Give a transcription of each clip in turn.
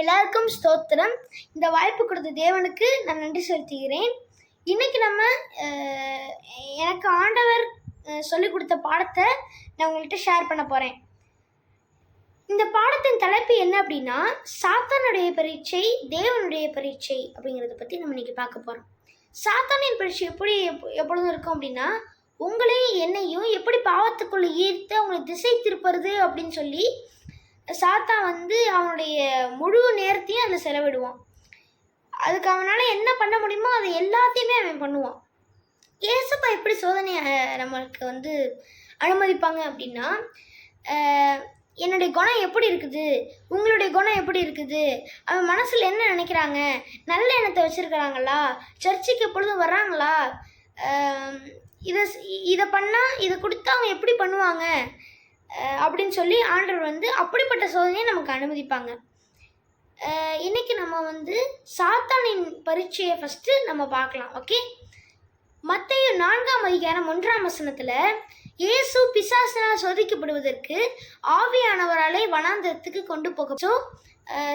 எல்லாருக்கும் ஸ்தோத்திரம். இந்த வாய்ப்பு கொடுத்த தேவனுக்கு நான் நன்றி செலுத்துகிறேன். இன்னைக்கு நம்ம எனக்கு ஆண்டவர் சொல்லிக் கொடுத்த பாடத்தை நான் உங்கள்கிட்ட ஷேர் பண்ண போகிறேன் இந்த பாடத்தின் தலைப்பு என்ன அப்படின்னா சாத்தானுடைய பரீட்சை தேவனுடைய பரீட்சை அப்படிங்கிறத பற்றி நம்ம இன்னைக்கு பார்க்க போகிறோம் சாத்தானின் பரீட்சை எப்படி எப்பொழுதும் இருக்கும் அப்படின்னா உங்களையும் என்னையும் எப்படி பாவத்துக்குள்ளே ஈர்த்து அவங்களை திசை திருப்புறது அப்படின்னு சொல்லி சாத்தா வந்து அவனுடைய முழு நேரத்தையும் அதில் செலவிடுவான். அதுக்கு அவனால் என்ன பண்ண முடியுமோ அதை எல்லாத்தையுமே அவன் பண்ணுவான். ஏசப்பா எப்படி சோதனையை நம்மளுக்கு வந்து அனுமதிப்பாங்க அப்படின்னா என்னுடைய குணம் எப்படி இருக்குது? உங்களுடைய குணம் எப்படி இருக்குது? அவன் மனசில் என்ன நினைக்கிறாங்க? நல்ல எண்ணத்தை வச்சுருக்கிறாங்களா? சர்ச்சுக்கு எப்பொழுதும் வர்றாங்களா? இதை இதை பண்ணால் இதை கொடுத்தா அவங்க எப்படி பண்ணுவாங்க? அப்படின்னு சொல்லி ஆண்டவர் வந்து அப்படிப்பட்ட சோதனையை நமக்கு அனுமதிப்பாங்க. இன்றைக்கி இன்னைக்கு நம்ம வந்து சாத்தானின் பரீட்சையை ஃபஸ்ட்டு நம்ம பார்க்கலாம் ஓகே மத்தேயு நான்காம் அதிகாரம் ஒன்றாம் வசனத்தில் இயேசு பிசாசினால் சோதிக்கப்படுவதற்கு ஆவியானவராலே வனாந்தரத்துக்கு கொண்டு போக ஸோ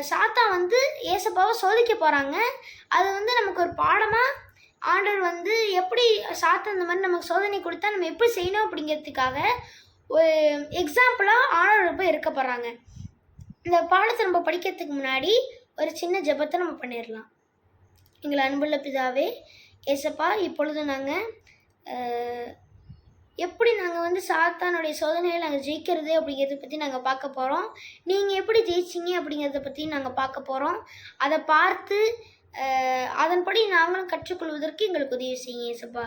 சாத்தா வந்து ஏசப்பாவை சோதிக்க போகிறாங்க அது வந்து நமக்கு ஒரு பாடமாக ஆண்டவர் வந்து எப்படி சாத்தா இந்த மாதிரி நமக்கு சோதனை கொடுத்தா நம்ம எப்படி செய்யணும் அப்படிங்கிறதுக்காக ஒரு எக்ஸாம்பிளாக ஆண்டவர் போய் இருக்க போகிறாங்க இந்த பாடத்தை நம்ம படிக்கிறதுக்கு முன்னாடி ஒரு சின்ன ஜெபத்தை நம்ம பண்ணிடலாம் எங்களை அன்புள்ள பிதாவே ஏசப்பா இப்பொழுது நாங்கள் எப்படி நாங்கள் வந்து சாத்தானுடைய சோதனையை நாங்கள் ஜெயிக்கிறது அப்படிங்கிறத பற்றி நாங்கள் பார்க்க போகிறோம் நீங்கள் எப்படி ஜெயிச்சிங்க அப்படிங்கிறத பற்றி நாங்கள் பார்க்க போகிறோம் அதை பார்த்து அதன்படி நாங்களும் கற்றுக்கொள்வதற்கு எங்களுக்கு உதவி செய்யுங்க ஏசப்பா.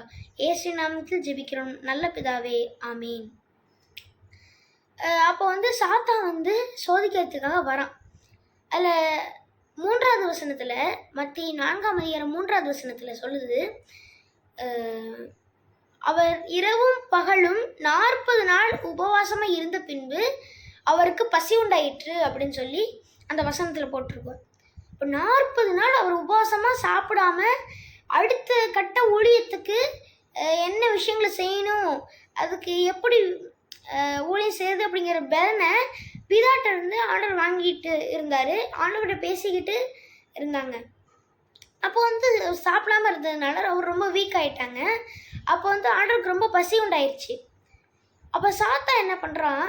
ஏசு நாமத்தில் ஜெபிக்கிறோம். நல்ல பிதாவே ஆமீன். அப்போ வந்து சாத்தா வந்து சோதிக்கிறதுக்காக வரான். அதில் மூன்றாவது வசனத்தில் மத்திய நான்காம் அதிகாரம் மூன்றாவது வசனத்தில் சொல்லுது அவர் இரவும் பகலும் நாற்பது நாள் உபவாசமாக இருந்த பின்பு அவருக்கு பசி உண்டாயிற்று அப்படின்னு சொல்லி அந்த வசனத்தில் போட்டிருக்கோம். இப்போ நாற்பது நாள் அவர் உபவாசமாக சாப்பிடாம அடுத்த கட்ட ஊழியத்துக்கு என்ன விஷயங்களை செய்யணும் அதுக்கு எப்படி ஊழியம் செய்யுது அப்படிங்கிற பலனை பிதாட்ட இருந்து ஆர்டர் வாங்கிட்டு இருந்தார். ஆண்டவர்கிட்ட பேசிக்கிட்டு இருந்தாங்க. அப்போ வந்து சாப்பிடாம இருந்ததுனால அவர் ரொம்ப வீக் ஆகிட்டாங்க அப்போ வந்து ஆண்டவருக்கு ரொம்ப பசி உண்டாயிருச்சு. அப்போ சாத்தா என்ன பண்ணுறான்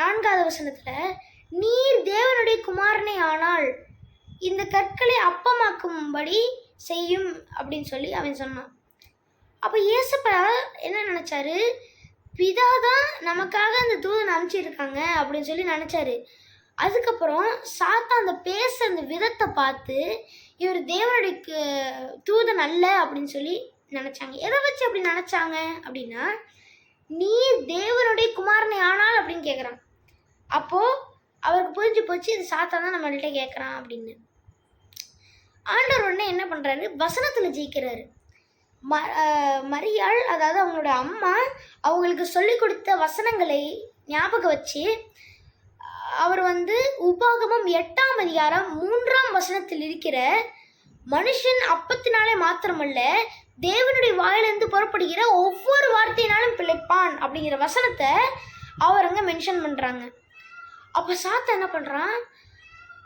நான்காவது வசனத்தில் நீர் தேவனுடைய குமாரனை ஆனால் இந்த கற்களை அப்பமாக்கும்படி செய்யும் அப்படின்னு சொல்லி அவன் சொன்னான். அப்போ இயேசப்பா என்ன நினச்சாரு? பிதா தான் நமக்காக அந்த தூதன் அனுப்பிச்சிருக்காங்க அப்படின்னு சொல்லி நினச்சாரு. அதுக்கப்புறம் சாத்தா அந்த பேச அந்த விதத்தை பார்த்து இவர் தேவனுடைய தூதன் அல்ல அப்படின்னு சொல்லி நினச்சாங்க. எதை வச்சு அப்படி நினச்சாங்க அப்படின்னா நீ தேவனுடைய குமாரனை ஆனால் அப்படின்னு கேட்குறான் அப்போது அவருக்கு புரிஞ்சு போச்சு இது சாத்தா தான் நம்மள்கிட்ட கேட்குறான் அப்படின்னு. ஆண்டவர் உடனே என்ன பண்ணுறாரு வசனத்தில் ஜெயிக்கிறாரு. ம மரியாள் அதாவது அவங்களோட அம்மா அவங்களுக்கு சொல்லி கொடுத்த வசனங்களை ஞாபகம் வச்சு அவர் வந்து உபாகமம் எட்டாம் அதிகாரம் மூன்றாம் வசனத்தில் இருக்கிற மனுஷன் அப்பத்தினாலே மாத்திரமல்ல தேவனுடைய வாயிலிருந்து புறப்படுகிற ஒவ்வொரு வார்த்தையினாலும் பிழைப்பான் அப்படிங்கிற வசனத்தை அவர் அங்கே மென்ஷன் பண்ணுறாங்க அப்போ சாத்தா என்ன பண்ணுறான்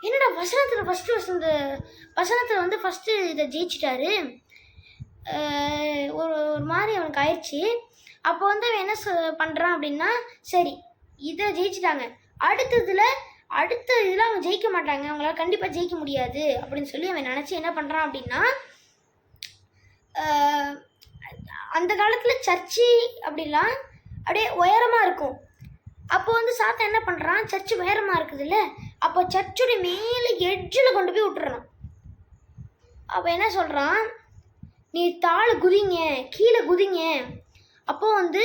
என்னடா வசனத்தில் ஃபஸ்ட்டு வசந்த வசனத்தில் வந்து ஃபஸ்ட்டு இதை ஜெயிச்சிட்டாரு. ஒரு ஒரு மாதிரி அவனுக்கு ஆயிடுச்சு. அப்போ வந்து அவன் என்ன சொ- பண்ணுறான் அப்படின்னா சரி இதை ஜெயிச்சிட்டாங்க. அடுத்ததுல அடுத்த இதில் அவன் ஜெயிக்க மாட்டாங்க. அவங்களால கண்டிப்பாக ஜெயிக்க முடியாது அப்படின்னு சொல்லி அவன் நினச்சி என்ன பண்ணுறான் அப்படின்னா அந்த காலத்தில் சர்ச்சு அப்படிலாம் அப்படியே உயரமாக இருக்கும். அப்போ வந்து சாத்தா என்ன பண்ணுறான் சர்ச்சு உயரமாக இருக்குதுல்ல? அப்போ சர்ச்சுடைய மேலே எட்ஜில் கொண்டு போய் விட்டுறான் அப்போ என்ன சொல்கிறான் நீ தாழ குதிங்க கீழே குதிங்க. அப்போ வந்து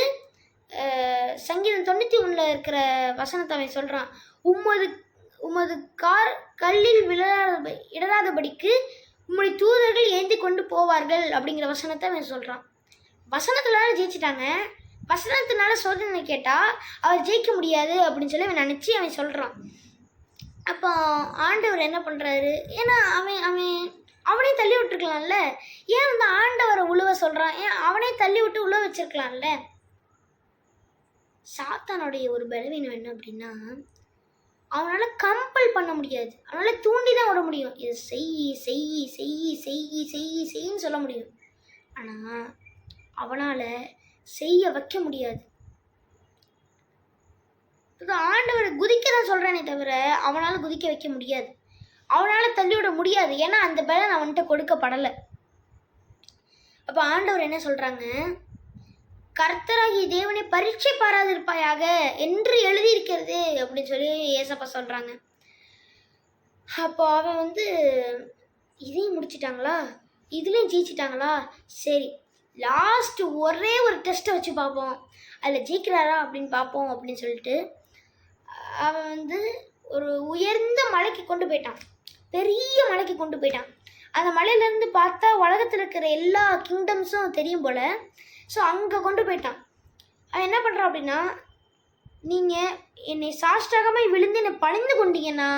சங்கீதம் தொண்ணூற்றி ஒன்றில் இருக்கிற வசனத்தை அவன் சொல்கிறான் உமது உமது கார் கல்லில் விழாத இடராதபடிக்கு உம்முடைய தூதர்கள் ஏந்தி கொண்டு போவார்கள் அப்படிங்கிற வசனத்தை அவன் சொல்கிறான் வசனத்தினால ஜெயிச்சிட்டாங்க. வசனத்தினால சோதனை கேட்டால் அவர் ஜெயிக்க முடியாது அப்படின்னு சொல்லி அவன் நினச்சி அவன் சொல்கிறான் அப்போ ஆண்டவர் என்ன பண்ணுறாரு ஏன்னா அவன் அவன் அவனே தள்ளி விட்டுருக்கலாம்ல? ஏன் வந்து ஆண்டவரை உழுவ சொல்கிறான் ஏன் அவனே தள்ளி விட்டு உழுவ வச்சிருக்கலாம்ல? சாத்தானுடைய ஒரு பலவீனம் என்ன அப்படின்னா அவனால் கம்பல் பண்ண முடியாது. அவனால் தூண்டி தான் விட முடியும். இது செய் செய் செய் செய் செய் செய்ன்னு சொல்ல முடியும். ஆனால் அவனால் செய்ய வைக்க முடியாது. இது ஆண்டவர் குதிக்க தான் சொல்கிறானே தவிர அவனால் குதிக்க வைக்க முடியாது. அவனால் தள்ளிவிட முடியாது. ஏன்னா அந்த பலன் அவன்கிட்ட கொடுக்கப்படலை. அப்போ ஆண்டவர் என்ன சொல்கிறாங்க கர்த்தராகிய தேவனை பரீட்சை பாராதிருப்பாயாக என்று எழுதியிருக்கிறது அப்படின்னு சொல்லி ஏசப்பா சொல்கிறாங்க அப்போ அவன் வந்து இதையும் முடிச்சிட்டாங்களா? இதுலேயும் ஜெயிச்சிட்டாங்களா? சரி லாஸ்ட் ஒரே ஒரு டெஸ்ட்டை வச்சு பார்ப்போம். அதில் ஜெயிக்கிறாரா? அப்படின்னு பார்ப்போம் அப்படின்னு சொல்லிட்டு அவன் வந்து ஒரு உயர்ந்த மலைக்கு கொண்டு போயிட்டான். பெரிய மலைக்கு கொண்டு போயிட்டான். அந்த மலையிலேருந்து பார்த்தா உலகத்தில் இருக்கிற எல்லா கிங்டம்ஸும் தெரியும் போல். ஸோ அங்கே கொண்டு போயிட்டான். அவன் என்ன பண்ணுறான் அப்படின்னா நீங்கள் என்னை சாஷ்டாகமாக விழுந்து என்னை பணிந்து கொண்டீங்கன்னா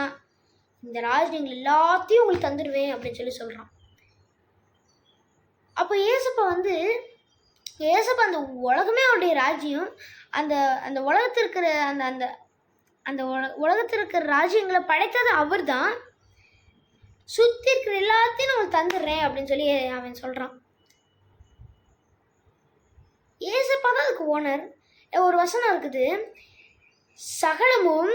இந்த ராஜ்யங்கள் எல்லாத்தையும் உங்களுக்கு தந்துடுவேன் அப்படின்னு சொல்லி சொல்கிறான் அப்போ ஏசப்பா வந்து ஏசப்பா அந்த உலகமே அவருடைய ராஜ்யம். அந்த அந்த உலகத்தில் இருக்கிற அந்த அந்த அந்த உல உலகத்தில் இருக்கிற ராஜ்யங்களை படைத்தது அவர் தான் சுற்றி இருக்கிற எல்லாத்தையும் நான் உங்களுக்கு தந்துடுறேன் அப்படின்னு சொல்லி அவன் சொல்கிறான் ஏசப்பா தான் அதுக்கு ஓனர் ஒரு வசனம் இருக்குது. சகலமும்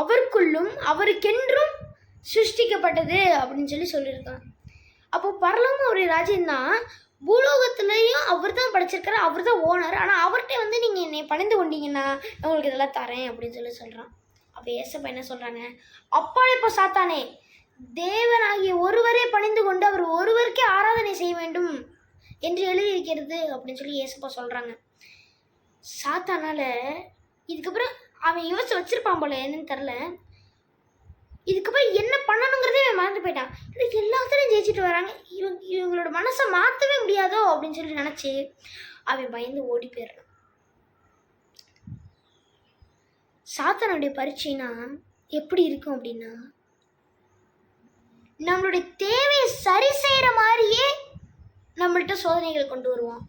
அவருக்குள்ளும் அவருக்கென்றும் சிருஷ்டிக்கப்பட்டது அப்படின்னு சொல்லி சொல்லியிருக்கான். அப்போ பரலமும் ஒரு ராஜ்யம்தான் பூலோகத்துலேயும் அவர் தான் படிச்சிருக்காரு அவர் தான் ஓனர் ஆனால் அவர்கிட்ட வந்து நீங்கள் என்னை பணிந்து கொண்டீங்கன்னா நான் உங்களுக்கு இதெல்லாம் தரேன் அப்படின்னு சொல்லி சொல்கிறான் அப்போ ஏசப்பா என்ன சொல்கிறாங்க அப்பா இப்போ சாத்தானே தேவனாகிய ஒருவரே பணிந்து கொண்டு அவர் ஒருவருக்கே ஆராதனை செய்ய வேண்டும் என்று எழுதியிருக்கிறது அப்படின்னு சொல்லி ஏசப்பா சொல்கிறாங்க சாத்தானால் இதுக்கப்புறம் அவன் யோசிச்சு வச்சிருப்பான் போல என்னன்னு தெரில இதுக்கப்புறம் என்ன பண்ணணுங்கிறதே அவன் மறந்து போயிட்டான். இது எல்லாத்துலையும் ஜெயிச்சுட்டு வராங்க. இவங்க இவங்களோட மனசை மாற்றவே முடியாதோ அப்படின்னு சொல்லி நினச்சி அவன் பயந்து ஓடி போயிடுறான். சாத்தானுடைய பரீட்சைனா எப்படி இருக்கும் அப்படின்னா நம்மளுடைய தேவையை சரி செய்கிற மாதிரியே நம்மள்கிட்ட சோதனைகளை கொண்டு வருவான்.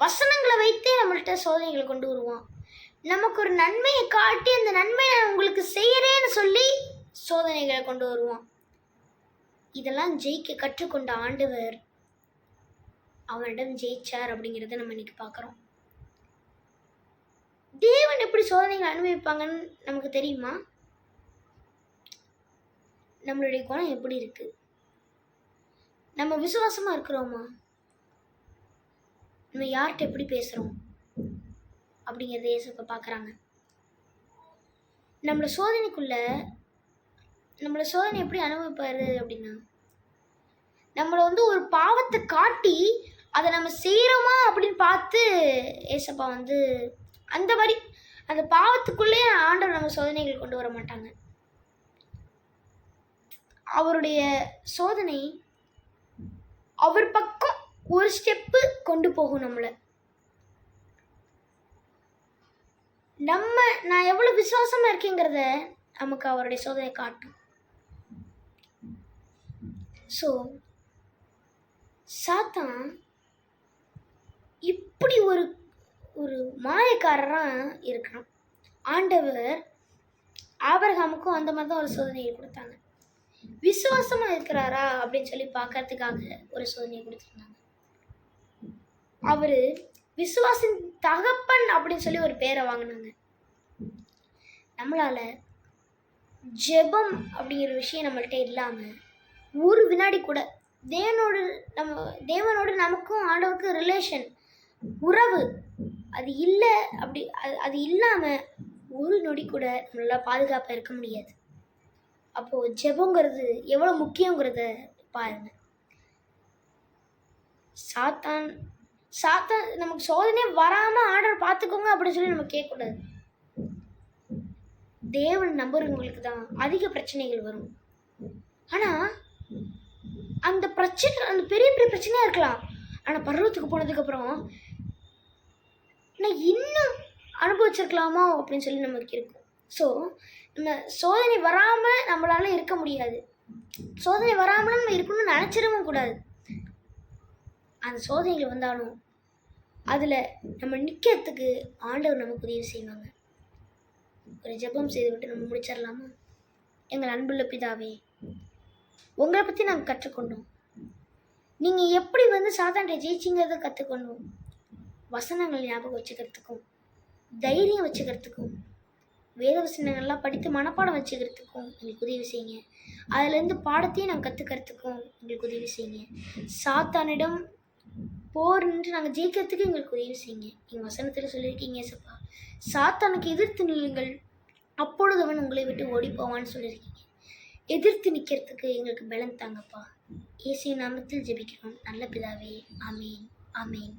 வசனங்களை வைத்தே நம்மள்கிட்ட சோதனைகளை கொண்டு வருவான். நமக்கு ஒரு நன்மையை காட்டி அந்த நன்மையை நான் உங்களுக்கு செய்கிறேன்னு சொல்லி சோதனைகளை கொண்டு வருவான். இதெல்லாம் ஜெயிக்க கற்றுக்கொண்ட ஆண்டவர் அவனிடம் ஜெயிச்சார் அப்படிங்கிறத நம்ம இன்னைக்கு பார்க்குறோம். தேவன் எப்படி சோதனைகள் அனுபவிப்பாங்கன்னு நமக்கு தெரியுமா? நம்மளுடைய குணம் எப்படி இருக்கு? நம்ம விசுவாசமா இருக்கிறோமா? நம்ம யார்கிட்ட எப்படி பேசுகிறோம் அப்படிங்கிறத ஏசப்ப பார்க்குறாங்க. நம்மளை சோதனைக்குள்ள நம்மளை சோதனை எப்படி அனுபவிப்பாரு அப்படின்னா நம்மளை வந்து ஒரு பாவத்தை காட்டி அதை நம்ம செய்கிறோமா அப்படின்னு பார்த்து ஏசப்பா வந்து அந்த மாதிரி அந்த பாவத்துக்குள்ளேயே ஆண்டவர் நம்ம சோதனைகள் கொண்டு வர மாட்டாங்க. அவருடைய சோதனை அவர் பக்கம் ஒரு ஸ்டெப்பு கொண்டு போகும் நம்மளை. நம்ம நான் எவ்வளோ விசுவாசமாக இருக்கேங்கிறத நமக்கு அவருடைய சோதனை காட்டும். ஸோ சாத்தான் இப்படி ஒரு ஒரு மாயக்காரராக இருக்கிறான் ஆண்டவர் ஆபரகாமுக்கும் அந்த மாதிரி தான் ஒரு சோதனையை கொடுத்தாங்க. விசுவாசமா இருக்கிறாரா அப்படின்னு சொல்லி பார்க்கறதுக்காக ஒரு சோதனையை கொடுத்துருந்தாங்க. அவர் விசுவாசின் தகப்பன் அப்படின்னு சொல்லி ஒரு பேரை வாங்கினாங்க. நம்மளால ஜெபம் அப்படிங்கிற விஷயம் நம்மள்கிட்ட இல்லாம ஒரு வினாடி கூட தேவனோடு நம்ம தேவனோடு நமக்கும் ஆண்டவருக்கும் ரிலேஷன் உறவு அது இல்லை அப்படி அது அது இல்லாமல் ஒரு நொடி கூட நம்மளால் பாதுகாப்பாக இருக்க முடியாது. அப்போது ஜெபங்கிறது எவ்வளோ முக்கியங்கிறத பாருங்க. சாத்தான் சாத்தான் நமக்கு சோதனை வராமல் ஆர்டர் பார்த்துக்கோங்க அப்படின்னு சொல்லி நம்ம கேட்கக்கூடாது. தேவன் நம்புறவங்களுக்கு தான் அதிக பிரச்சனைகள் வரும். ஆனால் அந்த பிரச்சனை அந்த பெரிய பெரிய பிரச்சனையாக இருக்கலாம். ஆனால் பருவத்துக்கு போனதுக்கப்புறம் நான் இன்னும் அனுபவிச்சிருக்கலாமா அப்படின்னு சொல்லி நமக்கு இருக்கும் ஸோ நம்ம சோதனை வராமல் நம்மளால இருக்க முடியாது. சோதனை வராமல் நம்ம இருக்கணும்னு நினச்சிடவும் கூடாது. அந்த சோதனைகள் வந்தாலும் அதில் நம்ம நிற்கிறதுக்கு ஆண்டவர் நமக்கு உதவி செய்வாங்க. ஒரு ஜெபம் செய்துவிட்டு நம்ம முடிச்சிடலாமா? எங்கள் அன்புள்ள பிதாவே உங்களை பற்றி நாங்கள் கற்றுக்கொண்டோம். நீங்கள் எப்படி வந்து சாத்தான்ட்ட ஜெயிச்சிங்கிறத கற்றுக்கொண்டோம் வசனங்கள் ஞாபகம் வச்சுக்கிறதுக்கும் தைரியம் வச்சுக்கிறதுக்கும் வேத வசனங்கள்லாம் படித்து மனப்பாடம் வச்சுக்கிறதுக்கும் எங்களுக்கு உதவி செய்யுங்க. அதுலேருந்து பாடத்தையும் நாங்கள் கற்றுக்கிறதுக்கும் எங்களுக்கு உதவி செய்யுங்க. சாத்தானிடம் போர் நின்று நாங்கள் ஜெயிக்கிறதுக்கு எங்களுக்கு உதவி செய்யுங்க. எங்கள் வசனத்தில் சொல்லியிருக்கீங்க சப்பா. சாத்தானுக்கு எதிர்த்து நில்லுங்கள். அப்பொழுது அவன் உங்களை விட்டு ஓடி போவான்னு சொல்லியிருக்கீங்க. எதிர்த்து நிற்கிறதுக்கு எங்களுக்கு பலன் தாங்கப்பா. இயேசு நாமத்தில் ஜெபிக்கிறோம். நல்ல பிதாவே ஆமீன் ஆமீன்.